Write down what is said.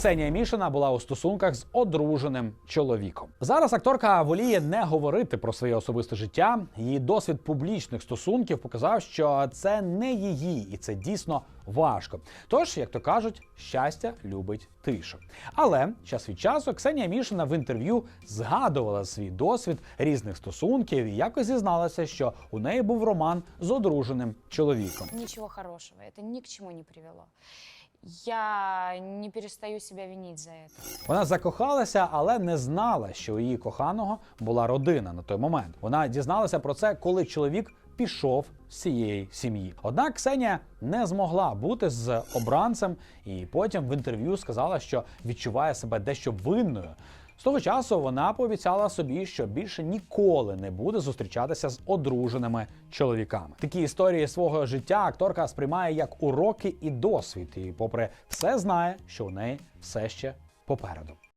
Ксенія Мішина була у стосунках з одруженим чоловіком. Зараз акторка воліє не говорити про своє особисте життя. Її досвід публічних стосунків показав, що це не її, і це дійсно важко. Тож, як то кажуть, щастя любить тишу. Але час від часу Ксенія Мішина в інтерв'ю згадувала свій досвід різних стосунків і якось зізналася, що у неї був роман з одруженим чоловіком. Ничего хорошего. Это ни к чему не привело. Я не перестаю себе винить за це. Вона закохалася, але не знала, що у її коханого була родина на той момент. Вона дізналася про це, коли чоловік пішов з цієї сім'ї. Однак Ксенія не змогла бути з обранцем, і потім в інтерв'ю сказала, що відчуває себе дещо винною. З того часу вона пообіцяла собі, що більше ніколи не буде зустрічатися з одруженими чоловіками. Такі історії свого життя акторка сприймає як уроки і досвід, і, попри все, знає, що у неї все ще попереду.